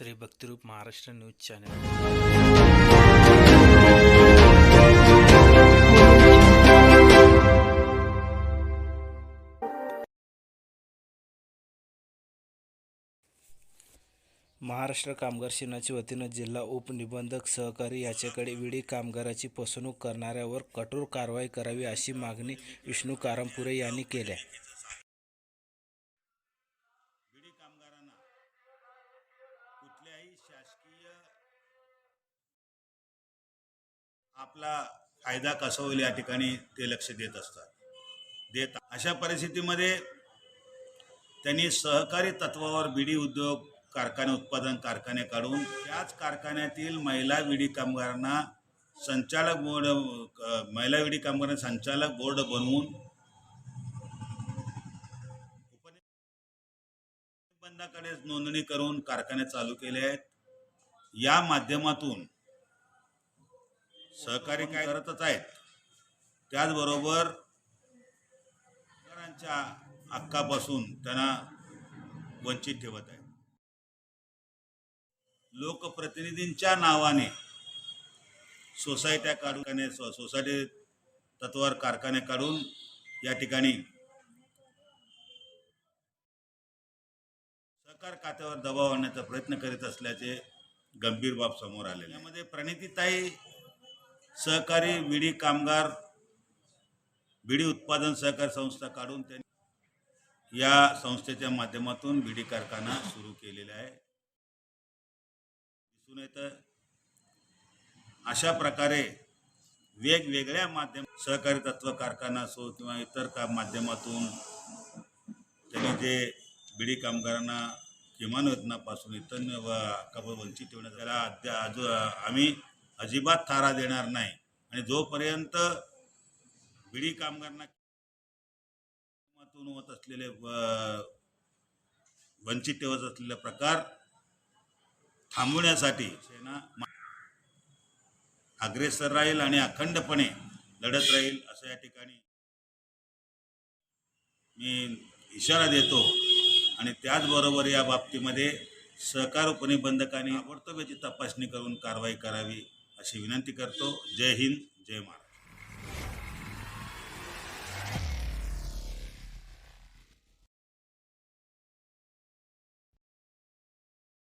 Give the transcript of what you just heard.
Shri Bhaktirup Maharashtra news channel. Maharashtra कामगार सेनाच्या वतीनं जिल्हा उपनिबंधक सहकारी याच्याकडे विडी कामगाराची फसवणूक करणाऱ्यावर कठोर कारवाई करावी अशी मागणी विष्णू कारंपुरे यांनी केल्या शासकीय आपला फायदा कसा होईल या ठिकाणी ते लक्ष देत असतात. देत अशा परिस्थितीमध्ये त्यांनी सहकारी तत्वावर बिडी उद्योग कारखाने उत्पादन कारखाने काढून त्याच कारखान्यातील महिला विडी कामगारांना संचालक बोर्ड महिला विडी कामगारांना संचालक बोर्ड बनवून उपनिबंधाकडे नोंदणी करून कारखाने चालू केले आहेत. या माध्यमातून सहकारी काय करतच आहेत. त्याचबरोबर हक्कापासून त्यांना वंचित ठेवत आहे लोकप्रतिनिधींच्या नावाने सोसायट्या काढून कारखाने- सोसायटी तत्वावर कारखाने काढून या ठिकाणी सहकार खात्यावर दबाव आणण्याचा प्रयत्न करीत असल्याचे गंभीर बाब समोर आलेली यामध्ये प्रणितीताई सहकारी विडी कामगार विडी उत्पादन सहकारी संस्था काढून त्यांनी या संस्थेच्या माध्यमातून विडी कारखाना सुरू केलेला आहे. दिसून येतं अशा प्रकारे वेगवेगळ्या माध्यम सहकारी तत्व कारखाना असो किंवा इतर का माध्यमातून त्यांनी जे बिडी कामगारांना किमान वेतनापासून इतर व वंचित ठेवण्यात त्याला अद्या अजू आम्ही अजिबात थारा देणार नाही. आणि जोपर्यंत बिडी कामगारांना होत असलेले वंचित ठेवत असलेले प्रकार थांबवण्यासाठी सेना अग्रेसर राहील आणि अखंडपणे लढत राहील असं या ठिकाणी मी इशारा देतो. आणि त्याचबरोबर या बाबतीमध्ये सहकार उपनिबंधकांनी ताबडतोब याची तपासणी करून कारवाई करावी अशी विनंती करतो. जय हिंद जय महाराष्ट्र.